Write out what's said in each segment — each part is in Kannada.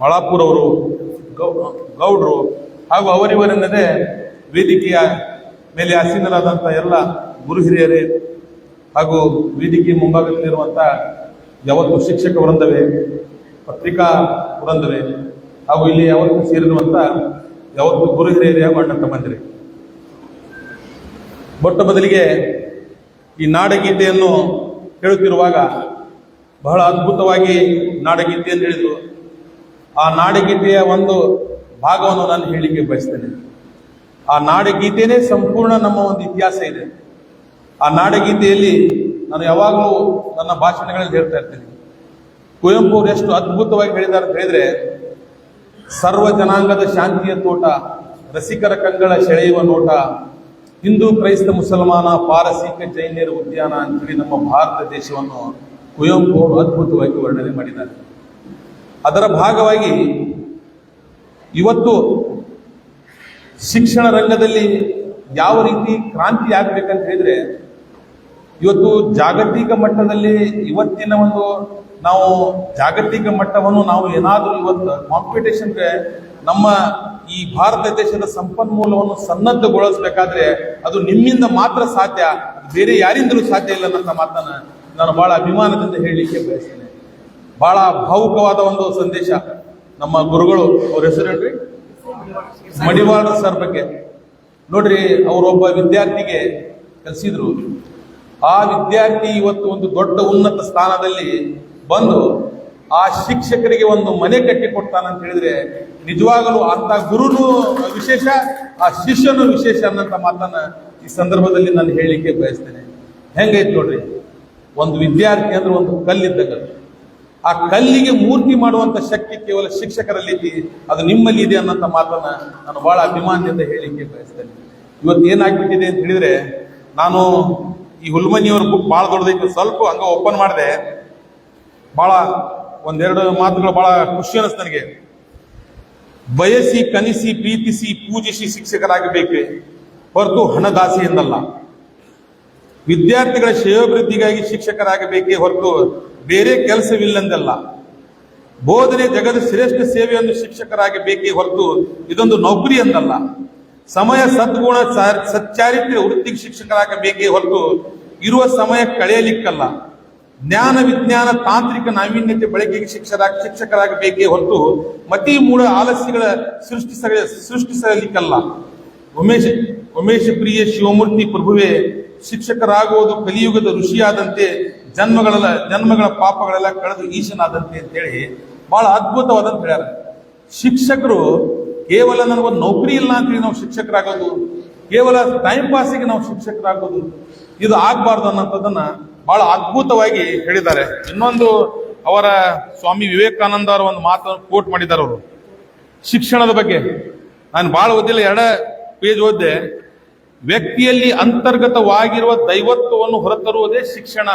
ಮಳಾಪುರ್ ಅವರು ಗೌಡ್ರು ಹಾಗೂ ಅವರಿವರೆನ್ನದೇ ವೇದಿಕೆಯ ಮೇಲೆ ಆಸೀನರಾದಂಥ ಎಲ್ಲ ಗುರು ಹಿರಿಯರೇ ಹಾಗೂ ವೇದಿಕೆ ಮುಂಭಾಗದಲ್ಲಿರುವಂಥ ಯಾವತ್ತು ಶಿಕ್ಷಕ ವೃಂದವೇ, ಪತ್ರಿಕಾ ವೃಂದವೇ ಹಾಗೂ ಇಲ್ಲಿ ಯಾವತ್ತು ಸೇರಿರುವಂಥ ಯಾವತ್ತು ಗುರು ಹಿರಿಯರೇ ಹಾಗೂ ಅಣ್ಣ ತಮ್ಮಂದಿರಿ ಮೊಟ್ಟ ಬದಲಿಗೆ ಈ ನಾಡಗೀತೆಯನ್ನು ಹೇಳುತ್ತಿರುವಾಗ ಬಹಳ ಅದ್ಭುತವಾಗಿ ನಾಡಗೀತೆಯನ್ನು ಹೇಳಿದರು. ಆ ನಾಡಗೀತೆಯ ಒಂದು ಭಾಗವನ್ನು ನಾನು ಹೇಳಿಕೆ ಬಯಸ್ತೇನೆ. ಆ ನಾಡಗೀತೆಯೇ ಸಂಪೂರ್ಣ ನಮ್ಮ ಒಂದು ಇತಿಹಾಸ ಇದೆ. ಆ ನಾಡಗೀತೆಯಲ್ಲಿ ನಾನು ಯಾವಾಗಲೂ ನನ್ನ ಭಾಷಣಗಳಲ್ಲಿ ಹೇಳ್ತಾ ಇರ್ತೇನೆ. ಕುವೆಂಪು ಅವರು ಎಷ್ಟು ಅದ್ಭುತವಾಗಿ ಹೇಳಿದ್ದಾರೆ ಅಂತ ಹೇಳಿದ್ರೆ, ಸರ್ವ ಜನಾಂಗದ ಶಾಂತಿಯ ತೋಟ, ರಸಿಕರ ಕಂಗಳ ಸೆಳೆಯುವ ನೋಟ, ಹಿಂದೂ ಕ್ರೈಸ್ತ ಮುಸಲ್ಮಾನ ಪಾರಸೀಕ ಜೈನ್ಯರ ಉದ್ಯಾನ ಅಂತೇಳಿ ನಮ್ಮ ಭಾರತ ದೇಶವನ್ನು ಕುವೆಂಪು ಅವರು ಅದ್ಭುತವಾಗಿ ವರ್ಣನೆ ಮಾಡಿದ್ದಾರೆ. ಅದರ ಭಾಗವಾಗಿ ಇವತ್ತು ಶಿಕ್ಷಣ ರಂಗದಲ್ಲಿ ಯಾವ ರೀತಿ ಕ್ರಾಂತಿ ಆಗಬೇಕಂತ ಹೇಳಿದ್ರೆ, ಇವತ್ತು ಜಾಗತಿಕ ಮಟ್ಟದಲ್ಲಿ ಇವತ್ತಿನ ಒಂದು ನಾವು ಜಾಗತಿಕ ಮಟ್ಟವನ್ನು ನಾವು ಏನಾದರೂ ಇವತ್ತು ಕಾಂಪಿಟೇಷನ್ಗೆ ನಮ್ಮ ಈ ಭಾರತ ದೇಶದ ಸಂಪನ್ಮೂಲವನ್ನು ಸನ್ನದ್ಧಗೊಳಿಸಬೇಕಾದ್ರೆ ಅದು ನಿಮ್ಮಿಂದ ಮಾತ್ರ ಸಾಧ್ಯ, ಬೇರೆ ಯಾರಿಂದಲೂ ಸಾಧ್ಯ ಇಲ್ಲ ಅನ್ನೋ ಮಾತನ್ನ ನಾನು ಬಹಳ ಅಭಿಮಾನದಿಂದ ಹೇಳಲಿಕ್ಕೆ ಬಯಸ್ತೇನೆ. ಬಹಳ ಭಾವುಕವಾದ ಒಂದು ಸಂದೇಶ ನಮ್ಮ ಗುರುಗಳು ಅವ್ರ ಹೆಸರು ಹೇಳ್ರಿ ಮಡಿವಾಳ ಸರ್ ಬಗ್ಗೆ. ನೋಡ್ರಿ ಅವರೊಬ್ಬ ವಿದ್ಯಾರ್ಥಿಗೆ ಕಲಿಸಿದ್ರು. ಆ ವಿದ್ಯಾರ್ಥಿ ಇವತ್ತು ಒಂದು ದೊಡ್ಡ ಉನ್ನತ ಸ್ಥಾನದಲ್ಲಿ ಬಂದು ಆ ಶಿಕ್ಷಕರಿಗೆ ಒಂದು ಮನೆ ಕಟ್ಟಿ ಕೊಡ್ತಾನಂತ ಹೇಳಿದ್ರೆ ನಿಜವಾಗಲೂ ಅಂತ ಗುರುನು ವಿಶೇಷ, ಆ ಶಿಷ್ಯನು ವಿಶೇಷ ಅನ್ನೋಂಥ ಮಾತನ್ನ ಈ ಸಂದರ್ಭದಲ್ಲಿ ನಾನು ಹೇಳಲಿಕ್ಕೆ ಬಯಸ್ತೇನೆ. ಹೆಂಗೈತೆ ನೋಡ್ರಿ? ಒಂದು ವಿದ್ಯಾರ್ಥಿ ಅಂದ್ರೆ ಒಂದು ಕಲ್ಲಿದ್ದಂಗೆ ಆ ಕಲ್ಲಿಗೆ ಮೂರ್ತಿ ಮಾಡುವಂತ ಶಕ್ತಿ ಕೇವಲ ಶಿಕ್ಷಕರಲ್ಲಿ ಇದೆ ಅದು ನಿಮ್ಮಲ್ಲಿ ಇದೆ ಅನ್ನೋಂಥ ಮಾತನ್ನ ನಾನು ಬಹಳ ಅಭಿಮಾನದಿಂದ ಹೇಳಿಕೆ ಬಯಸ್ತೇನೆ. ಇವತ್ತು ಏನಾಗ್ಬಿಟ್ಟಿದೆ ಅಂತ ಹೇಳಿದ್ರೆ, ನಾನು ಈ ಹುಲ್ಮನಿಯವ್ರ ಬುಕ್ ಬಹಳ ದೊಡ್ಡದೈತಿ. ಸ್ವಲ್ಪ ಹಂಗ ಓಪನ್ ಮಾಡಿದೆ. ಬಹಳ ಒಂದೆರಡು ಮಾತುಗಳು ಬಹಳ ಖುಷಿ ಅನಿಸ್ತ ನನಗೆ. ಬಯಸಿ, ಕನಿಸಿ, ಪ್ರೀತಿಸಿ, ಪೂಜಿಸಿ ಶಿಕ್ಷಕರಾಗಬೇಕು ಹೊರತು ಹಣದಾಸಿ ಎಂದಲ್ಲ ವಿದ್ಯಾರ್ಥಿಗಳ ಶ್ರೇಯೋಭಿವೃದ್ಧಿಗಾಗಿ ಶಿಕ್ಷಕರಾಗಬೇಕೇ ಹೊರತು ಬೇರೆ ಕೆಲಸವಿಲ್ಲಂದಲ್ಲ. ಬೋಧನೆ ಜಗದ ಶ್ರೇಷ್ಠ ಸೇವೆಯನ್ನು ಶಿಕ್ಷಕರಾಗಬೇಕೇ ಹೊರತು ಇದೊಂದು ನೌಕರಿ ಅಂದಲ್ಲ. ಸಮಯ ಸದ್ಗುಣ ಸಚ್ಚಾರಿತ್ರ್ಯ ವೃತ್ತಿಗೆ ಶಿಕ್ಷಕರಾಗಬೇಕೇ ಹೊರತು ಇರುವ ಸಮಯ ಕಳೆಯಲಿಕ್ಕಲ್ಲ. ಜ್ಞಾನ ವಿಜ್ಞಾನ ತಾಂತ್ರಿಕ ನಾವೀನ್ಯತೆ ಬಳಕೆಗೆ ಶಿಕ್ಷರ, ಶಿಕ್ಷಕರಾಗಬೇಕೇ ಹೊರತು ಮತಿ ಮೂಲ ಆಲಸ್ಯಗಳ ಸೃಷ್ಟಿಸ ಸೃಷ್ಟಿಸಲಿಕ್ಕಲ್ಲ. ಉಮೇಶ್, ಉಮೇಶ ಪ್ರಿಯ ಶಿವಮೂರ್ತಿ ಪ್ರಭುವೇ ಶಿಕ್ಷಕರಾಗುವುದು ಕಲಿಯುಗದ ಋಷಿಯಾದಂತೆ, ಜನ್ಮಗಳೆಲ್ಲ, ಜನ್ಮಗಳ ಪಾಪಗಳೆಲ್ಲ ಕಳೆದು ಈಶನಾದಂತೆ ಅಂತೇಳಿ ಬಹಳ ಅದ್ಭುತವಾದಂತ ಹೇಳ್ಯಾರ. ಶಿಕ್ಷಕರು ಕೇವಲ ನನಗೊಂದು ನೌಕರಿ ಇಲ್ಲ ಅಂತೇಳಿ ನಾವು ಶಿಕ್ಷಕರಾಗೋದು, ಕೇವಲ ಟೈಮ್ ಪಾಸಿಗೆ ನಾವು ಶಿಕ್ಷಕರಾಗೋದು, ಇದು ಆಗ್ಬಾರ್ದು ಅನ್ನೋಂಥದ್ದನ್ನ ಬಹಳ ಅದ್ಭುತವಾಗಿ ಹೇಳಿದ್ದಾರೆ. ಇನ್ನೊಂದು ಅವರ ಸ್ವಾಮಿ ವಿವೇಕಾನಂದ ಅವರ ಒಂದು ಮಾತನ್ನು ಕೋಟ್ ಮಾಡಿದ್ದಾರೆ ಅವರು. ಶಿಕ್ಷಣದ ಬಗ್ಗೆ. ನಾನು ಬಹಳ ಓದಿಲ್ಲ, ಎರಡ ಪೇಜ್ ಓದಿದೆ. ವ್ಯಕ್ತಿಯಲ್ಲಿ ಅಂತರ್ಗತವಾಗಿರುವ ದೈವತ್ವವನ್ನು ಹೊರತರುವುದೇ ಶಿಕ್ಷಣ.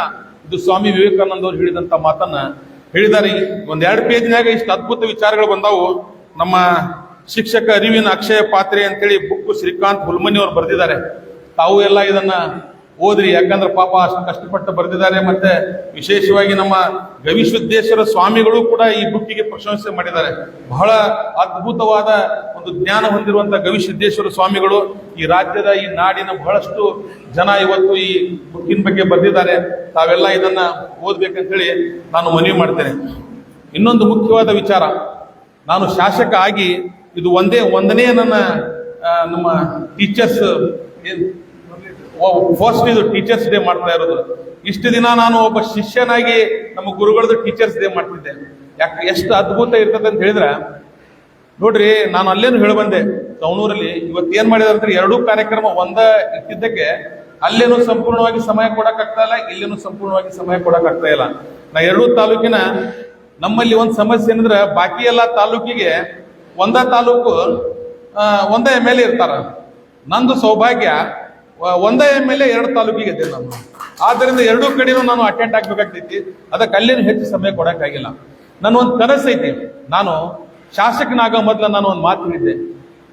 ಇದು ಸ್ವಾಮಿ ವಿವೇಕಾನಂದ ಅವರು ಹೇಳಿದಂತ ಮಾತನ್ನ ಹೇಳಿದ್ದಾರೆ. ಒಂದೆರಡು ಪೇಜ್ನಾಗ ಇಷ್ಟು ಅದ್ಭುತ ವಿಚಾರಗಳು ಬಂದಾವು. ನಮ್ಮ ಶಿಕ್ಷಕ ಅರಿವಿನ ಅಕ್ಷಯ ಪಾತ್ರೆ ಅಂತೇಳಿ ಬುಕ್ ಶ್ರೀಕಾಂತ್ ಹುಲ್ಮನಿ ಅವರು ಬರೆದಿದ್ದಾರೆ. ತಾವು ಎಲ್ಲ ಇದನ್ನ ಓದ್ರಿ, ಯಾಕಂದ್ರೆ ಪಾಪ ಅಷ್ಟು ಕಷ್ಟಪಟ್ಟು ಬರೆದಿದ್ದಾರೆ ಮತ್ತೆ ವಿಶೇಷವಾಗಿ ನಮ್ಮ ಗವಿಸಿದ್ದೇಶ್ವರ ಸ್ವಾಮಿಗಳು ಕೂಡ ಈ ಬುಕ್ಕಿಗೆ ಪ್ರಶಂಸೆ ಮಾಡಿದ್ದಾರೆ. ಬಹಳ ಅದ್ಭುತವಾದ ಒಂದು ಜ್ಞಾನ ಹೊಂದಿರುವಂತ ಗವಿಸಿದ್ದೇಶ್ವರ ಸ್ವಾಮಿಗಳು ಈ ರಾಜ್ಯದ, ಈ ನಾಡಿನ ಬಹಳಷ್ಟು ಜನ ಇವತ್ತು ಈ ಬುಕ್ಕಿನ ಬಗ್ಗೆ ಬರೆದಿದ್ದಾರೆ. ತಾವೆಲ್ಲ ಇದನ್ನ ಓದ್ಬೇಕಂತೇಳಿ ನಾನು ಮನವಿ ಮಾಡ್ತೇನೆ. ಇನ್ನೊಂದು ಮುಖ್ಯವಾದ ವಿಚಾರ, ನಾನು ಶಾಸಕ ಆಗಿ ಇದು ಒಂದೇ, ಒಂದನೇ ನನ್ನ ನಮ್ಮ ಟೀಚರ್ಸ್ ಫಸ್ಟ್ ಇದು ಟೀಚರ್ಸ್ ಡೇ ಮಾಡ್ತಾ ಇರೋದು. ಇಷ್ಟು ದಿನ ನಾನು ಒಬ್ಬ ಶಿಷ್ಯನಾಗಿ ನಮ್ಮ ಗುರುಗಳದ್ದು ಟೀಚರ್ಸ್ ಡೇ ಮಾಡ್ತಿದ್ದೆ. ಯಾಕೆ ಎಷ್ಟು ಅದ್ಭುತ ಇರ್ತದೆ ಅಂತ ಹೇಳಿದ್ರೆ, ನೋಡ್ರಿ, ನಾನು ಅಲ್ಲೇನು ಹೇಳಿ ಬಂದೆ ಸವಣೂರಲ್ಲಿ ಇವತ್ತು ಏನು ಮಾಡಿದಾರೆ ಅಂದ್ರೆ ಎರಡೂ ಕಾರ್ಯಕ್ರಮ ಒಂದ ಇಟ್ಟಿದ್ದಕ್ಕೆ ಅಲ್ಲೇನು ಸಂಪೂರ್ಣವಾಗಿ ಸಮಯ ಕೊಡೋಕ್ಕಾಗ್ತಾ ಇಲ್ಲ, ಇಲ್ಲೇನು ಸಂಪೂರ್ಣವಾಗಿ ಸಮಯ ಕೊಡೋಕ್ಕಾಗ್ತಾ ಇಲ್ಲ. ನಾ ಎರಡೂ ತಾಲೂಕಿನ ನಮ್ಮಲ್ಲಿ ಒಂದು ಸಮಸ್ಯೆ ಏನಂದ್ರೆ ಬಾಕಿ ಎಲ್ಲ ತಾಲೂಕಿಗೆ ಒಂದ ತಾಲೂಕು ಒಂದ ಎಂ ಎಲ್ ಎ ಇರ್ತಾರ. ನಂದು ಸೌಭಾಗ್ಯ ಒಂದೇ ಎಂ ಎಲ್ ಎ ಎರಡು ತಾಲೂಕಿಗೆ ಇದೆ ನಾನು ಆದ್ದರಿಂದ ಎರಡೂ ಕಡೆನೂ ನಾನು ಅಟೆಂಡ್ ಆಗ್ಬೇಕಾಗ್ತೈತಿ. ಅದಕ್ಕೆ ಅಲ್ಲೇನು ಹೆಚ್ಚು ಸಮಯ ಕೊಡಕ್ಕಾಗಿಲ್ಲ. ನನ್ನ ಒಂದು ಕನಸು ಐತಿ. ನಾನು ಶಾಸಕನಾಗೋ ಮೊದಲು ನಾನು ಒಂದು ಮಾತು ಹೇಳಿದ್ದೆ.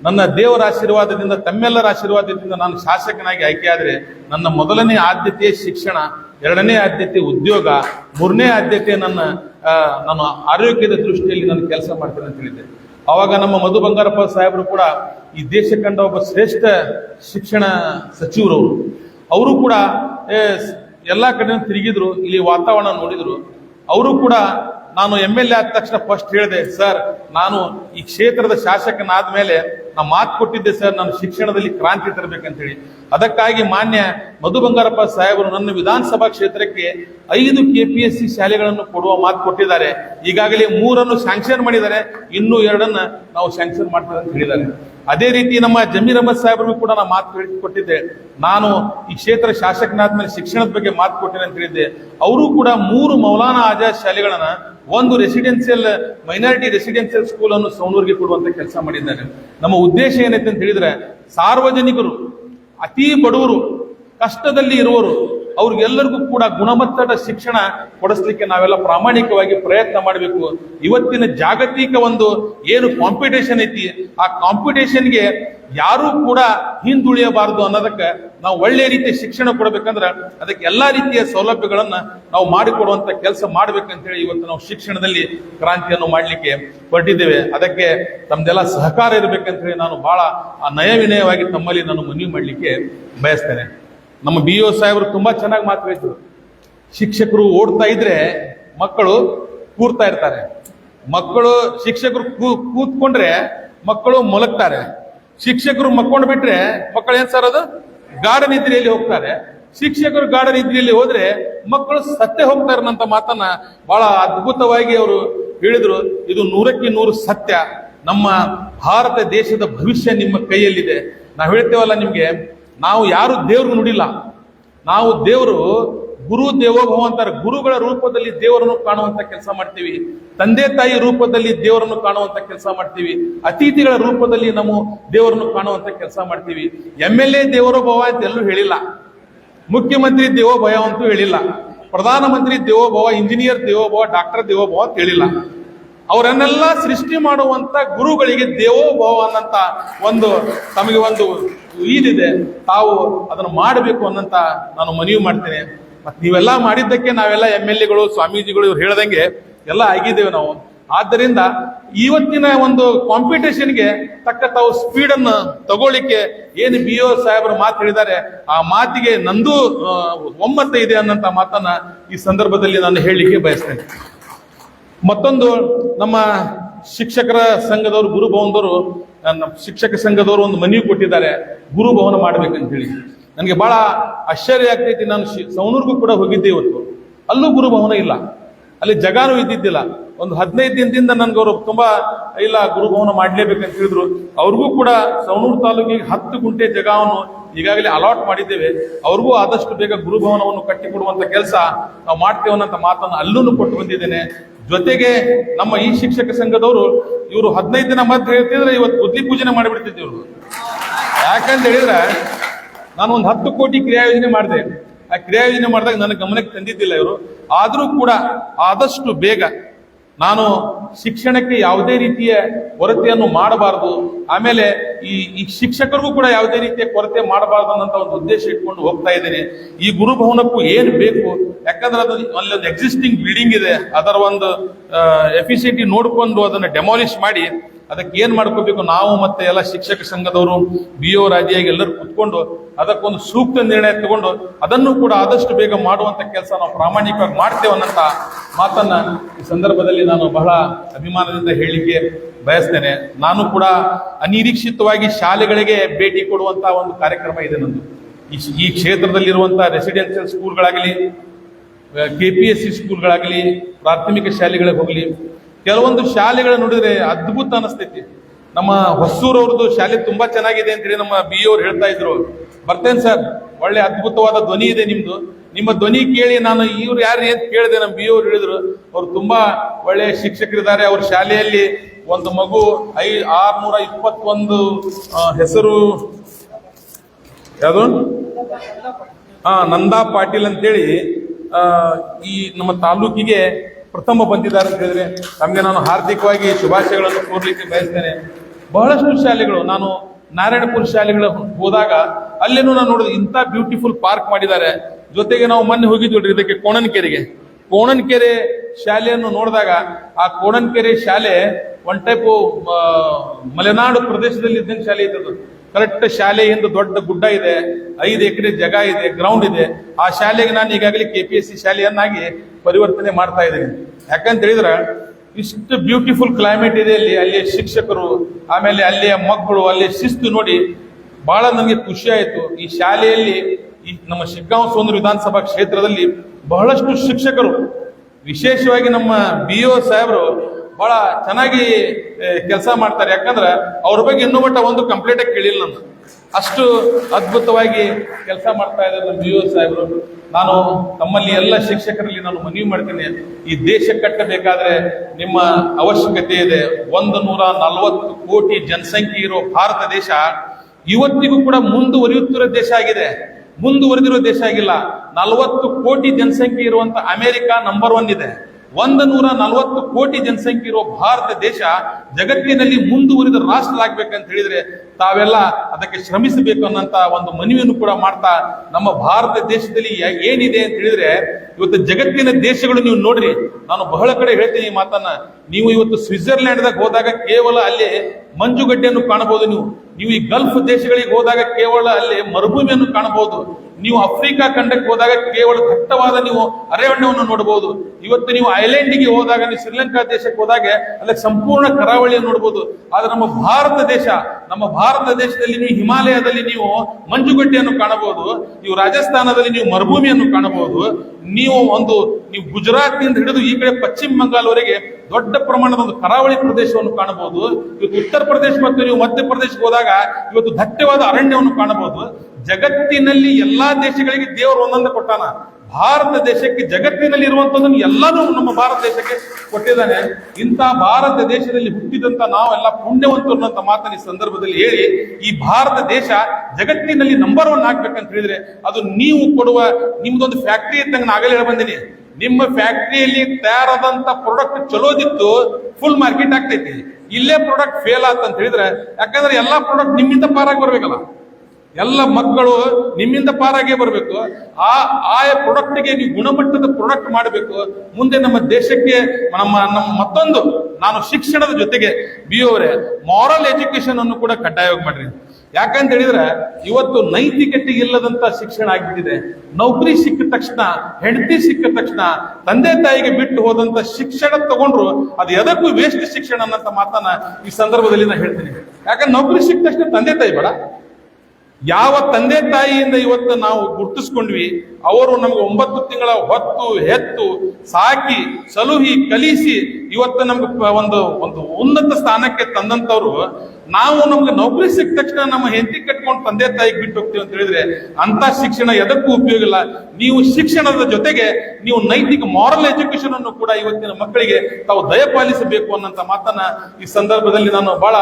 ನನ್ನ ದೇವರ ಆಶೀರ್ವಾದದಿಂದ, ತಮ್ಮೆಲ್ಲರ ಆಶೀರ್ವಾದದಿಂದ ನಾನು ಶಾಸಕನಾಗಿ ಆಯ್ಕೆಯಾದರೆ ನನ್ನ ಮೊದಲನೇ ಆದ್ಯತೆ ಶಿಕ್ಷಣ, ಎರಡನೇ ಆದ್ಯತೆ ಉದ್ಯೋಗ, ಮೂರನೇ ಆದ್ಯತೆ ನನ್ನ ನಾನು ಆರೋಗ್ಯದ ದೃಷ್ಟಿಯಲ್ಲಿ ನಾನು ಕೆಲಸ ಮಾಡ್ತೇನೆ ಅಂತ ಹೇಳಿದ್ದೆ. ಅವಾಗ ನಮ್ಮ ಮಧು ಬಂಗಾರಪ್ಪ ಸಾಹೇಬರು ಕೂಡ ಈ ದೇಶ ಕಂಡ ಒಬ್ಬ ಶ್ರೇಷ್ಠ ಶಿಕ್ಷಣ ಸಚಿವರವರು. ಅವರು ಕೂಡ ಎಲ್ಲ ಸ್- ಕಡೆ ತಿರುಗಿದ್ರು, ಇಲ್ಲಿ ವಾತಾವರಣ ನೋಡಿದ್ರು. ಅವರು ಕೂಡ, ನಾನು ಎಂ ಎಲ್ ಎ ಆದ ತಕ್ಷಣ ಫಸ್ಟ್ ಹೇಳಿದೆ, ಸರ್, ನಾನು ಈ ಕ್ಷೇತ್ರದ ಶಾಸಕನಾದ ಮೇಲೆ ನಾ ಮಾತು ಕೊಟ್ಟಿದ್ದೆ, ಸರ್, ನಾನು ಶಿಕ್ಷಣದಲ್ಲಿ ಕ್ರಾಂತಿ ತರಬೇಕಂತ ಹೇಳಿ ಅದಕ್ಕಾಗಿ ಮಾನ್ಯ ಮಧು ಬಂಗಾರಪ್ಪ ಸಾಹೇಬರು ನನ್ನ ವಿಧಾನಸಭಾ ಕ್ಷೇತ್ರಕ್ಕೆ ಐದು ಕೆಪಿಎಸ್ಸಿ ಶಾಲೆಗಳನ್ನು ಕೊಡುವ ಮಾತು ಕೊಟ್ಟಿದ್ದಾರೆ. ಈಗಾಗಲೇ ಮೂರನ್ನು ಸ್ಯಾಂಕ್ಷನ್ ಮಾಡಿದ್ದಾರೆ, ಇನ್ನೂ ಎರಡನ್ನು ನಾವು ಸ್ಯಾಂಕ್ಷನ್ ಮಾಡ್ತೇವೆ ಅಂತ ಹೇಳಿದ್ದಾರೆ. ಅದೇ ರೀತಿ ನಮ್ಮ ಜಮೀರ್ ಅಹಮದ್ ಸಾಹೇಬರಿಗೂ ಕೂಡ ನಾನು ಮಾತು ಕೊಟ್ಟಿದ್ದೆ ನಾನು ಈ ಕ್ಷೇತ್ರ ಶಾಸಕನಾದ್ಮೇಲೆ ಶಿಕ್ಷಣದ ಬಗ್ಗೆ ಮಾತು ಕೊಟ್ಟೇನೆ ಅಂತ ಹೇಳಿದ್ದೆ. ಅವರು ಕೂಡ ಮೂರು ಮೌಲಾನಾ ಆಜಾದ್ ಶಾಲೆಗಳನ್ನ ಒಂದು ರೆಸಿಡೆನ್ಸಿಯಲ್ ಮೈನಾರಿಟಿ ರೆಸಿಡೆನ್ಸಿಯಲ್ ಸ್ಕೂಲ್ ಅನ್ನು ಸೌಣೂರಿಗೆ ಕೊಡುವಂತ ಕೆಲಸ ಮಾಡಿದ್ದಾರೆ. ನಮ್ಮ ಉದ್ದೇಶ ಏನೈತೆ ಅಂತ ಹೇಳಿದ್ರೆ ಸಾರ್ವಜನಿಕರು, ಅತಿ ಬಡವರು, ಕಷ್ಟದಲ್ಲಿ ಇರುವವರು ಅವ್ರಿಗೆಲ್ಲರಿಗೂ ಕೂಡ ಗುಣಮಟ್ಟದ ಶಿಕ್ಷಣ ಕೊಡಿಸ್ಲಿಕ್ಕೆ ನಾವೆಲ್ಲ ಪ್ರಾಮಾಣಿಕವಾಗಿ ಪ್ರಯತ್ನ ಮಾಡಬೇಕು. ಇವತ್ತಿನ ಜಾಗತಿಕ ಒಂದು ಏನು ಕಾಂಪಿಟೇಷನ್ ಐತಿ, ಆ ಕಾಂಪಿಟೇಷನ್ಗೆ ಯಾರೂ ಕೂಡ ಹಿಂದುಳಿಯಬಾರದು ಅನ್ನೋದಕ್ಕೆ ನಾವು ಒಳ್ಳೆ ರೀತಿಯ ಶಿಕ್ಷಣ ಕೊಡಬೇಕಂದ್ರೆ ಅದಕ್ಕೆ ಎಲ್ಲ ರೀತಿಯ ಸೌಲಭ್ಯಗಳನ್ನು ನಾವು ಮಾಡಿಕೊಡುವಂಥ ಕೆಲಸ ಮಾಡಬೇಕಂತೇಳಿ ಇವತ್ತು ನಾವು ಶಿಕ್ಷಣದಲ್ಲಿ ಕ್ರಾಂತಿಯನ್ನು ಮಾಡಲಿಕ್ಕೆ ಕೊಟ್ಟಿದ್ದೇವೆ ಅದಕ್ಕೆ ತಮ್ಮದೆಲ್ಲ ಸಹಕಾರ ಇರಬೇಕಂತ ಹೇಳಿ ನಾನು ಬಹಳ ನಯವಿನಯವಾಗಿ ತಮ್ಮಲ್ಲಿ ನಾನು ಮನವಿ ಮಾಡಲಿಕ್ಕೆ ಬಯಸ್ತೇನೆ. ನಮ್ಮ ಬಿ ಒ ಸಾಹೇಬರು ತುಂಬ ಚೆನ್ನಾಗಿ ಮಾತು ಹೇಳ್ತಿದ್ರು. ಶಿಕ್ಷಕರು ಓಡ್ತಾ ಇದ್ರೆ ಮಕ್ಕಳು ಕೂರ್ತಾ ಇರ್ತಾರೆ. ಮಕ್ಕಳು ಶಿಕ್ಷಕರು ಕೂತ್ಕೊಂಡ್ರೆ ಮಕ್ಕಳು ಮಲಗ್ತಾರೆ. ಶಿಕ್ಷಕರು ಮಕ್ಕೊಂಡು ಬಿಟ್ರೆ ಮಕ್ಕಳು ಏನ್ ಸರ್ ಅದು? ಗಾಢ ನಿದ್ರೆಯಲ್ಲಿ ಹೋಗ್ತಾರೆ. ಶಿಕ್ಷಕರು ಗಾಢ ನಿದ್ರೆಯಲ್ಲಿ ಹೋದ್ರೆ ಮಕ್ಕಳು ಸತ್ಯ ಹೋಗ್ತಾರೆ ಅನ್ನಂತ ಮಾತನ್ನ ಬಹಳ ಅದ್ಭುತವಾಗಿ ಅವರು ಹೇಳಿದ್ರು. ಇದು ನೂರಕ್ಕೆ ನೂರು ಸತ್ಯ. ನಮ್ಮ ಭಾರತ ದೇಶದ ಭವಿಷ್ಯ ನಿಮ್ಮ ಕೈಯಲ್ಲಿದೆ. ನಾವು ಹೇಳ್ತೇವಲ್ಲ ನಿಮ್ಗೆ ನಾವು ಯಾರು ದೇವರು ನುಡಿಲ್ಲ. ನಾವು ದೇವರು ಗುರು ದೇವೋಭವ ಅಂತಾರೆ. ಗುರುಗಳ ರೂಪದಲ್ಲಿ ದೇವರನ್ನು ಕಾಣುವಂತ ಕೆಲಸ ಮಾಡ್ತೀವಿ. ತಂದೆ ತಾಯಿ ರೂಪದಲ್ಲಿ ದೇವರನ್ನು ಕಾಣುವಂತ ಕೆಲಸ ಮಾಡ್ತೀವಿ. ಅತಿಥಿಗಳ ರೂಪದಲ್ಲಿ ನಮ್ಮ ದೇವರನ್ನು ಕಾಣುವಂತ ಕೆಲಸ ಮಾಡ್ತೀವಿ. ಎಂ ಎಲ್ ಎ ದೇವರೋಭವ ಅಂತ ಎಲ್ಲೂ ಹೇಳಿಲ್ಲ. ಮುಖ್ಯಮಂತ್ರಿ ದೇವೋಭವ ಅಂತೂ ಹೇಳಿಲ್ಲ. ಪ್ರಧಾನಮಂತ್ರಿ ದೇವೋಭವ, ಇಂಜಿನಿಯರ್ ದೇವೋಭವ, ಡಾಕ್ಟರ್ ದೇವೋಭವ ಅಂತ ಹೇಳಿಲ್ಲ. ಅವರನ್ನೆಲ್ಲ ಸೃಷ್ಟಿ ಮಾಡುವಂತ ಗುರುಗಳಿಗೆ ದೇವೋಭವ ಅನ್ನಂತ ಒಂದು ತಮಗೆ ಒಂದು ಇದಿದೆ ತಾವು ಅದನ್ನು ಮಾಡಬೇಕು ಅನ್ನಂತ ನಾನು ಮನವಿ ಮಾಡ್ತೇನೆ. ಮತ್ತೆ ನೀವೆಲ್ಲ ಮಾಡಿದ್ದಕ್ಕೆ ನಾವೆಲ್ಲ ಎಂ ಎಲ್ ಎಗಳು, ಸ್ವಾಮೀಜಿಗಳು ಇವ್ರು ಹೇಳ್ದಂಗೆ ಎಲ್ಲ ಆಗಿದ್ದೇವೆ ನಾವು. ಆದ್ದರಿಂದ ಇವತ್ತಿನ ಒಂದು ಕಾಂಪಿಟೇಷನ್ಗೆ ತಕ್ಕ ತಾವು ಸ್ಪೀಡ್ ಅನ್ನು ತಗೊಳ್ಳಿಕ್ಕೆ ಏನು ಬಿ ಒ ಸಾಹೇಬರು ಮಾತು ಹೇಳಿದ್ದಾರೆ, ಆ ಮಾತಿಗೆ ನಂದು ಒಮ್ಮತ ಇದೆ ಅನ್ನೋಂಥ ಮಾತನ್ನ ಈ ಸಂದರ್ಭದಲ್ಲಿ ನಾನು ಹೇಳಲಿಕ್ಕೆ ಬಯಸ್ತೇನೆ. ಮತ್ತೊಂದು ನಮ್ಮ ಶಿಕ್ಷಕರ ಸಂಘದವರು ಗುರುಭವನದವರು ನನ್ನ ಶಿಕ್ಷಕ ಸಂಘದವರು ಒಂದು ಮನವಿ ಕೊಟ್ಟಿದ್ದಾರೆ. ಗುರುಭವನ ಮಾಡ್ಬೇಕಂತ ಹೇಳಿ ನನಗೆ ಬಹಳ ಆಶ್ಚರ್ಯ ಆಗ್ತೈತಿ. ನಾನು ಸೌನೂರ್ಗೂ ಕೂಡ ಹೋಗಿದ್ದೆ ಇವತ್ತು. ಅಲ್ಲೂ ಗುರುಭವನ ಇಲ್ಲ. ಅಲ್ಲಿ ಜಗಾನು ಇದ್ದಿದ್ದಿಲ್ಲ. ಒಂದು ಹದಿನೈದು ದಿನದಿಂದ ನನ್ಗೆ ಅವರು ತುಂಬಾ, ಇಲ್ಲ ಗುರುಭವನ ಮಾಡಲೇಬೇಕಂತ ಹೇಳಿದ್ರು. ಅವ್ರಿಗೂ ಕೂಡ ಸವಣೂರು ತಾಲೂಕಿಗೆ ಹತ್ತು ಗುಂಟೆ ಜಗವನ್ನು ಈಗಾಗಲೇ ಅಲಾಟ್ ಮಾಡಿದ್ದೇವೆ. ಅವ್ರಿಗೂ ಆದಷ್ಟು ಬೇಗ ಗುರುಭವನವನ್ನು ಕಟ್ಟಿಕೊಡುವಂತ ಕೆಲಸ ನಾವು ಮಾಡ್ತೇವೆ ಅನ್ನೋ ಮಾತನ್ನು ಅಲ್ಲೂ ಕೊಟ್ಟು ಬಂದಿದ್ದೇನೆ. ಜೊತೆಗೆ ನಮ್ಮ ಈ ಶಿಕ್ಷಕ ಸಂಘದವರು ಇವರು ಹದಿನೈದು ದಿನ ಮದ್ದು ಹೇಳ್ತಿದ್ರೆ ಇವತ್ತು ಬುದ್ಧಿ ಪೂಜನೆ ಮಾಡಿಬಿಡ್ತಿದ್ದೆ ಇವರು. ಯಾಕಂತ ಹೇಳಿದ್ರೆ ನಾನು ಒಂದು ಹತ್ತು ಕೋಟಿ ಕ್ರಿಯಾ ಯೋಜನೆ ಮಾಡಿದೆ. ಆ ಕ್ರಿಯಾಯೋಜನೆ ಮಾಡಿದಾಗ ನನ್ನ ಗಮನಕ್ಕೆ ತಂದಿದ್ದಿಲ್ಲ ಇವರು. ಆದರೂ ಕೂಡ ಆದಷ್ಟು ಬೇಗ ನಾನು ಶಿಕ್ಷಣಕ್ಕೆ ಯಾವುದೇ ರೀತಿಯ ಕೊರತೆಯನ್ನು ಮಾಡಬಾರದು. ಆಮೇಲೆ ಈ ಈ ಶಿಕ್ಷಕರಿಗೂ ಕೂಡ ಯಾವುದೇ ರೀತಿಯ ಕೊರತೆ ಮಾಡಬಾರದು ಅನ್ನೋಂಥ ಒಂದು ಉದ್ದೇಶ ಇಟ್ಕೊಂಡು ಹೋಗ್ತಾ ಇದ್ದೀನಿ. ಈ ಗುರುಭವನಕ್ಕೂ ಏನು ಬೇಕು? ಯಾಕಂದ್ರೆ ಅದು ಅಲ್ಲಿ ಒಂದು ಎಕ್ಸಿಸ್ಟಿಂಗ್ ಬಿಲ್ಡಿಂಗ್ ಇದೆ. ಅದರ ಒಂದು ಎಫಿಷಿಯಂಟಿ ನೋಡ್ಕೊಂಡು ಅದನ್ನು ಡೆಮಾಲಿಷ್ ಮಾಡಿ ಅದಕ್ಕೆ ಏನು ಮಾಡ್ಕೋಬೇಕು? ನಾವು ಮತ್ತೆ ಎಲ್ಲ ಶಿಕ್ಷಕ ಸಂಘದವರು ಬಿ ಓ ರಾಜಿಯಾಗಿ ಎಲ್ಲರೂ ಕುತ್ಕೊಂಡು ಅದಕ್ಕೊಂದು ಸೂಕ್ತ ನಿರ್ಣಯ ತಗೊಂಡು ಅದನ್ನು ಕೂಡ ಆದಷ್ಟು ಬೇಗ ಮಾಡುವಂತ ಕೆಲಸ ನಾವು ಪ್ರಾಮಾಣಿಕವಾಗಿ ಮಾಡ್ತೇವೆ ಅನ್ನೋಂಥ ಮಾತನ್ನ ಈ ಸಂದರ್ಭದಲ್ಲಿ ನಾನು ಬಹಳ ಅಭಿಮಾನದಿಂದ ಹೇಳಿಕೆ ಬಯಸ್ತೇನೆ. ನಾನು ಕೂಡ ಅನಿರೀಕ್ಷಿತವಾಗಿ ಶಾಲೆಗಳಿಗೆ ಭೇಟಿ ಕೊಡುವಂತ ಒಂದು ಕಾರ್ಯಕ್ರಮ ಇದೆ ನಂದು. ಈ ಈ ಕ್ಷೇತ್ರದಲ್ಲಿರುವಂಥ ರೆಸಿಡೆನ್ಷಿಯಲ್ ಸ್ಕೂಲ್ಗಳಾಗಲಿ ಕೆ ಪಿ ಎಸ್ ಸಿ ಸ್ಕೂಲ್ಗಳಾಗಲಿ ಪ್ರಾಥಮಿಕ ಶಾಲೆಗಳಿಗೆ ಹೋಗಲಿ ಕೆಲವೊಂದು ಶಾಲೆಗಳು ನೋಡಿದ್ರೆ ಅದ್ಭುತ ಅನಿಸ್ತೈತಿ. ನಮ್ಮ ಹೊಸೂರವ್ರದ್ದು ಶಾಲೆ ತುಂಬಾ ಚೆನ್ನಾಗಿದೆ ಅಂತೇಳಿ ನಮ್ಮ ಬಿ ಅವ್ರು ಹೇಳ್ತಾ ಇದ್ರು. ಬರ್ತೇನೆ ಸರ್, ಒಳ್ಳೆ ಅದ್ಭುತವಾದ ಧ್ವನಿ ಇದೆ ನಿಮ್ದು. ನಿಮ್ಮ ಧ್ವನಿ ಕೇಳಿ ನಾನು ಇವ್ರು ಯಾರು ಅಂತ ಕೇಳಿದೆ, ನಮ್ಮ ಬಿ ಅವ್ರು ಹೇಳಿದ್ರು. ಅವ್ರು ತುಂಬಾ ಒಳ್ಳೆ ಶಿಕ್ಷಕರಿದ್ದಾರೆ. ಅವ್ರ ಶಾಲೆಯಲ್ಲಿ ಒಂದು ಮಗು ಐ, ಆರ್ನೂರ ಇಪ್ಪತ್ತೊಂದು ಹೆಸರು ಯಾವುದು? ಹಾ ನಂದಾ ಪಾಟೀಲ್ ಅಂತೇಳಿ ಈ ನಮ್ಮ ತಾಲೂಕಿಗೆ ಪ್ರಥಮ ಬಂದಿದ್ದಾರೆ ಅಂತ ಹೇಳಿದ್ರೆ ನಮಗೆ ನಾನು ಹಾರ್ದಿಕವಾಗಿ ಶುಭಾಶಯಗಳನ್ನು ಕೋರ್ಲಿಕ್ಕೆ ಬಯಸ್ತೇನೆ. ಬಹಳಷ್ಟು ಶಾಲೆಗಳು, ನಾನು ನಾರಾಯಣಪುರ ಶಾಲೆಗಳು ಹೋದಾಗ ಅಲ್ಲೇನೂ ನಾನು ನೋಡಿದ್ರೆ ಇಂಥ ಬ್ಯೂಟಿಫುಲ್ ಪಾರ್ಕ್ ಮಾಡಿದ್ದಾರೆ. ಜೊತೆಗೆ ನಾವು ಮೊನ್ನೆ ಹೋಗಿದ್ವಿ ಇದಕ್ಕೆ ಕೋಣನಕೆರೆಗೆ. ಕೋಣನಕೆರೆ ಶಾಲೆಯನ್ನು ನೋಡಿದಾಗ ಆ ಕೋಣನಕೆರೆ ಶಾಲೆ ಒನ್ ಟೈಪ್ ಮಲೆನಾಡು ಪ್ರದೇಶದಲ್ಲಿ ಇದ್ದಂಗೆ ಶಾಲೆ ಇದ್ದದು ಕರೆಕ್ಟ್ ಶಾಲೆಯಿಂದ ದೊಡ್ಡ ಗುಡ್ಡ ಇದೆ, ಐದು ಎಕರೆ ಜಾಗ ಇದೆ ಗ್ರೌಂಡ್ ಇದೆ. ಆ ಶಾಲೆಗೆ ನಾನು ಈಗಾಗಲೇ ಕೆ ಪಿ ಎಸ್ ಸಿ ಶಾಲೆಯನ್ನಾಗಿ ಪರಿವರ್ತನೆ ಮಾಡ್ತಾ ಇದ್ದೀನಿ. ಯಾಕಂತ ಹೇಳಿದ್ರೆ, ಇಷ್ಟು ಬ್ಯೂಟಿಫುಲ್ ಕ್ಲೈಮೇಟ್ ಇದೆ ಅಲ್ಲಿ, ಅಲ್ಲಿಯ ಶಿಕ್ಷಕರು, ಆಮೇಲೆ ಅಲ್ಲಿಯ ಮಕ್ಕಳು, ಅಲ್ಲಿಯ ಶಿಸ್ತು ನೋಡಿ ಬಹಳ ನನಗೆ ಖುಷಿ ಆಯಿತು. ಈ ಶಾಲೆಯಲ್ಲಿ ಈ ನಮ್ಮ ಶಿಗ್ಗಾಂವ್ ಸೋಂದ್ರ ವಿಧಾನಸಭಾ ಕ್ಷೇತ್ರದಲ್ಲಿ ಬಹಳಷ್ಟು ಶಿಕ್ಷಕರು, ವಿಶೇಷವಾಗಿ ನಮ್ಮ ಬಿ ಒ ಸಾಹೇಬರು ಬಹಳ ಚೆನ್ನಾಗಿ ಕೆಲಸ ಮಾಡ್ತಾರೆ. ಯಾಕಂದ್ರೆ ಅವ್ರ ಬಗ್ಗೆ ಇನ್ನೂ ಮಟ್ಟ ಒಂದು ಕಂಪ್ಲೇಂಟ್ ಕೇಳಿಲ್ಲ ನಾನು. ಅಷ್ಟು ಅದ್ಭುತವಾಗಿ ಕೆಲಸ ಮಾಡ್ತಾ ಇದ್ದಾರೆ ನಮ್ಮ ಸಾಹೇಬ್ರು ಸಾಹೇಬರು. ನಾನು ತಮ್ಮಲ್ಲಿ ಎಲ್ಲ ಶಿಕ್ಷಕರಲ್ಲಿ ನಾನು ಮನವಿ ಮಾಡ್ತೀನಿ. ಈ ದೇಶ ಕಟ್ಟಬೇಕಾದ್ರೆ ನಿಮ್ಮ ಅವಶ್ಯಕತೆ ಇದೆ. ಒಂದು ನೂರ ನಲವತ್ತು ಕೋಟಿ ಜನಸಂಖ್ಯೆ ಇರೋ ಭಾರತ ದೇಶ ಇವತ್ತಿಗೂ ಕೂಡ ಮುಂದುವರಿಯುತ್ತಿರೋ ದೇಶ ಆಗಿದೆ. ಮುಂದುವರೆದಿರೋ ದೇಶ ಆಗಿಲ್ಲ. ನಲವತ್ತು ಕೋಟಿ ಜನಸಂಖ್ಯೆ ಇರುವಂತ ಅಮೆರಿಕ ನಂಬರ್ ಒನ್ ಇದೆ. ಒಂದು ನೂರ ನಲವತ್ತು ಕೋಟಿ ಜನಸಂಖ್ಯೆ ಇರುವ ಭಾರತ ದೇಶ ಜಗತ್ತಿನಲ್ಲಿ ಮುಂದುವರಿದ ರಾಷ್ಟ್ರ ಆಗ್ಬೇಕಂತ ಹೇಳಿದ್ರೆ ತಾವೆಲ್ಲ ಅದಕ್ಕೆ ಶ್ರಮಿಸಬೇಕು ಅನ್ನಂತ ಒಂದು ಮನವಿಯನ್ನು ಕೂಡ ಮಾಡ್ತಾ ನಮ್ಮ ಭಾರತ ದೇಶದಲ್ಲಿ ಏನಿದೆ ಅಂತ ಹೇಳಿದ್ರೆ ಇವತ್ತು ಜಗತ್ತಿನ ದೇಶಗಳು ನೀವು ನೋಡ್ರಿ, ನಾನು ಬಹಳ ಕಡೆ ಹೇಳ್ತೀನಿ ಈ ಮಾತನ್ನ. ನೀವು ಇವತ್ತು ಸ್ವಿಟ್ಜರ್ಲ್ಯಾಂಡ್ದಾಗ ಹೋದಾಗ ಕೇವಲ ಅಲ್ಲಿ ಮಂಜುಗಡ್ಡೆಯನ್ನು ಕಾಣಬಹುದು ನೀವು. ನೀವು ಈ ಗಲ್ಫ್ ದೇಶಗಳಿಗೆ ಹೋದಾಗ ಕೇವಲ ಅಲ್ಲಿ ಮರುಭೂಮಿಯನ್ನು ಕಾಣಬಹುದು. ನೀವು ಆಫ್ರಿಕಾ ಖಂಡಕ್ಕೆ ಹೋದಾಗ ಕೇವಲ ದಟ್ಟವಾದ ನೀವು ಅರಣ್ಯವನ್ನು ನೋಡಬಹುದು. ಇವತ್ತು ನೀವು ಐಲ್ಯಾಂಡಿಗೆ ಹೋದಾಗ, ನೀವು ಶ್ರೀಲಂಕಾ ದೇಶಕ್ಕೆ ಹೋದಾಗ, ಅಲ್ಲಿ ಸಂಪೂರ್ಣ ಕರಾವಳಿಯನ್ನು ನೋಡಬಹುದು. ಆದ್ರೆ ನಮ್ಮ ಭಾರತ ದೇಶ, ನಮ್ಮ ಭಾರತ ದೇಶದಲ್ಲಿ ನೀವು ಹಿಮಾಲಯದಲ್ಲಿ ನೀವು ಮಂಜುಗಡ್ಡೆಯನ್ನು ಕಾಣಬಹುದು, ನೀವು ರಾಜಸ್ಥಾನದಲ್ಲಿ ನೀವು ಮರುಭೂಮಿಯನ್ನು ಕಾಣಬಹುದು. ನೀವು ಒಂದು, ನೀವು ಗುಜರಾತ್ನಿಂದ ಹಿಡಿದು ಈ ಕಡೆ ಪಶ್ಚಿಮ ಬಂಗಾಳವರೆಗೆ ದೊಡ್ಡ ಪ್ರಮಾಣದ ಒಂದು ಕರಾವಳಿ ಪ್ರದೇಶವನ್ನು ಕಾಣಬಹುದು. ಇವತ್ತು ಉತ್ತರ ಪ್ರದೇಶ ಮತ್ತು ನೀವು ಮಧ್ಯಪ್ರದೇಶಕ್ಕೆ ಹೋದಾಗ ಇವತ್ತು ದಟ್ಟವಾದ ಅರಣ್ಯವನ್ನು ಕಾಣಬಹುದು. ಜಗತ್ತಿನಲ್ಲಿ ಎಲ್ಲಾ ದೇಶಗಳಿಗೆ ದೇವರು ಒಂದೊಂದು ಕೊಟ್ಟಾನ. ಭಾರತ ದೇಶಕ್ಕೆ ಜಗತ್ತಿನಲ್ಲಿ ಇರುವಂಥದ್ದನ್ನು ಎಲ್ಲಾನು ನಮ್ಮ ಭಾರತ ದೇಶಕ್ಕೆ ಕೊಟ್ಟಿದ್ದಾನೆ. ಇಂಥ ಭಾರತ ದೇಶದಲ್ಲಿ ಹುಟ್ಟಿದಂತ ನಾವೆಲ್ಲ ಪುಣ್ಯವಂತರು ಅಂತ ಮಾತನ್ನ ಈ ಸಂದರ್ಭದಲ್ಲಿ ಹೇಳಿ, ಈ ಭಾರತ ದೇಶ ಜಗತ್ತಿನಲ್ಲಿ ನಂಬರ್ ಒನ್ ಆಗ್ಬೇಕಂತ ಹೇಳಿದ್ರೆ ಅದು ನೀವು ಕೊಡುವ ನಿಮ್ದೊಂದು ಫ್ಯಾಕ್ಟರಿ ಇದ್ದಂಗೆ ನಾನು ಹೇಳಿ ಬಂದಿನಿ. ನಿಮ್ಮ ಫ್ಯಾಕ್ಟರಿಯಲ್ಲಿ ತಯಾರಾದಂತ ಪ್ರಾಡಕ್ಟ್ ಚಲೋದಿತ್ತು ಫುಲ್ ಮಾರ್ಕೆಟ್ ಆಗ್ತೈತಿ. ಇಲ್ಲೇ ಪ್ರಾಡಕ್ಟ್ ಫೇಲ್ ಆತ ಅಂತ ಹೇಳಿದ್ರೆ, ಯಾಕಂದ್ರೆ ಎಲ್ಲಾ ಪ್ರಾಡಕ್ಟ್ ನಿಮ್ಮಿಂದ ಪಾರಾಗಿ ಬರ್ಬೇಕಲ್ಲ. ಎಲ್ಲ ಮಕ್ಕಳು ನಿಮ್ಮಿಂದ ಪಾರಾಗೆ ಬರಬೇಕು. ಆ ಆಯ ಪ್ರೊಡಕ್ಟ್ಗೆ ನೀವು ಗುಣಮಟ್ಟದ ಪ್ರೊಡಕ್ಟ್ ಮಾಡಬೇಕು. ಮುಂದೆ ನಮ್ಮ ದೇಶಕ್ಕೆ ನಮ್ಮ ನಮ್ಮ ಮತ್ತೊಂದು, ನಾನು ಶಿಕ್ಷಣದ ಜೊತೆಗೆ ಬಿ ಅವರೇ ಮಾರಲ್ ಎಜುಕೇಶನ್ ಅನ್ನು ಕೂಡ ಕಡ್ಡಾಯವಾಗಿ ಮಾಡ್ರಿ. ಯಾಕಂತ ಹೇಳಿದ್ರೆ, ಇವತ್ತು ನೈತಿಕತೆ ಇಲ್ಲದಂತ ಶಿಕ್ಷಣ ಆಗಿಬಿಟ್ಟಿದೆ. ನೌಕರಿ ಸಿಕ್ಕ ತಕ್ಷಣ, ಹೆಂಡತಿ ಸಿಕ್ಕ ತಕ್ಷಣ, ತಂದೆ ತಾಯಿಗೆ ಬಿಟ್ಟು ಹೋದಂತ ಶಿಕ್ಷಣ ತಗೊಂಡ್ರು, ಅದು ಎದಕ್ಕೂ ವೇಸ್ಟ್ ಶಿಕ್ಷಣ ಅನ್ನಂತ ಮಾತನ್ನ ಈ ಸಂದರ್ಭದಲ್ಲಿ ನಾನು ಹೇಳ್ತೀನಿ. ಯಾಕಂದ್ರೆ ನೌಕರಿ ಸಿಕ್ಕ ತಕ್ಷಣ ತಂದೆ ತಾಯಿ ಬೇಡ. ಯಾವ ತಂದೆ ತಾಯಿಯಿಂದ ಇವತ್ತು ನಾವು ಗುರ್ತಿಸ್ಕೊಂಡ್ವಿ ಅವರು ನಮ್ಗೆ ಒಂಬತ್ತು ತಿಂಗಳ ಹೊತ್ತು, ಹೆತ್ತು, ಸಾಕಿ, ಸಲುಹಿ, ಕಲಿಸಿ ಇವತ್ತು ನಮ್ಗೆ ಒಂದು ಒಂದು ಉನ್ನತ ಸ್ಥಾನಕ್ಕೆ ತಂದಂತವ್ರು ನಾವು ನಮ್ಗೆ ನೌಕರಿ ಸಿಕ್ಕ ತಕ್ಷಣ ನಮ್ಮ ಹೆಂಡತಿ ಕಟ್ಕೊಂಡು ತಂದೆ ತಾಯಿಗೆ ಬಿಟ್ಟು ಹೋಗ್ತೀವಿ ಅಂತ ಹೇಳಿದ್ರೆ ಅಂತ ಶಿಕ್ಷಣ ಎದಕ್ಕೂ ಉಪಯೋಗ ಇಲ್ಲ. ನೀವು ಶಿಕ್ಷಣದ ಜೊತೆಗೆ ನೀವು ನೈತಿಕ ಮಾರಲ್ ಎಜುಕೇಶನ್ ಅನ್ನು ಕೂಡ ಇವತ್ತಿನ ಮಕ್ಕಳಿಗೆ ತಾವು ದಯಪಾಲಿಸಬೇಕು ಅನ್ನೋಂಥ ಮಾತನ್ನ ಈ ಸಂದರ್ಭದಲ್ಲಿ ನಾನು ಬಹಳ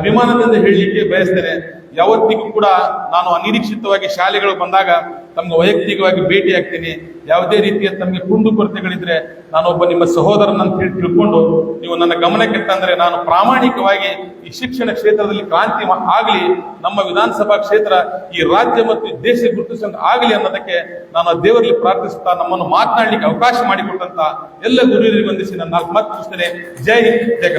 ಅಭಿಮಾನದಿಂದ ಹೇಳಲಿಕ್ಕೆ ಬಯಸ್ತೇನೆ. ಯಾವತ್ತಿಗೂ ಕೂಡ ನಾನು ಅನಿರೀಕ್ಷಿತವಾಗಿ ಶಾಲೆಗಳು ಬಂದಾಗ ತಮ್ಗೆ ವೈಯಕ್ತಿಕವಾಗಿ ಭೇಟಿ ಆಗ್ತೀನಿ. ಯಾವುದೇ ರೀತಿಯ ತಮಗೆ ಕುಂದು ಕೊರತೆಗಳಿದ್ರೆ ನಾನೊಬ್ಬ ನಿಮ್ಮ ಸಹೋದರನ ಅಂತ ಹೇಳಿ ತಿಳ್ಕೊಂಡು ನೀವು ನನ್ನ ಗಮನಕ್ಕೆ ತಂದ್ರೆ ನಾನು ಪ್ರಾಮಾಣಿಕವಾಗಿ ಈ ಶಿಕ್ಷಣ ಕ್ಷೇತ್ರದಲ್ಲಿ ಕ್ರಾಂತಿ ಆಗಲಿ, ನಮ್ಮ ವಿಧಾನಸಭಾ ಕ್ಷೇತ್ರ ಈ ರಾಜ್ಯ ಮತ್ತು ದೇಶ ಗುರುತಿಸಂಗ ಆಗಲಿ ಅನ್ನೋದಕ್ಕೆ ನಾನು ದೇವರಲ್ಲಿ ಪ್ರಾರ್ಥಿಸುತ್ತಾ ನಮ್ಮನ್ನು ಮಾತನಾಡಲಿಕ್ಕೆ ಅವಕಾಶ ಮಾಡಿಕೊಟ್ಟಂತ ಎಲ್ಲ ಗುರುವರಿಗೆ ವಂದಿಸಿ ನನ್ನ ಮಾತು ಜೈ ಹಿಂದ್, ಜೈ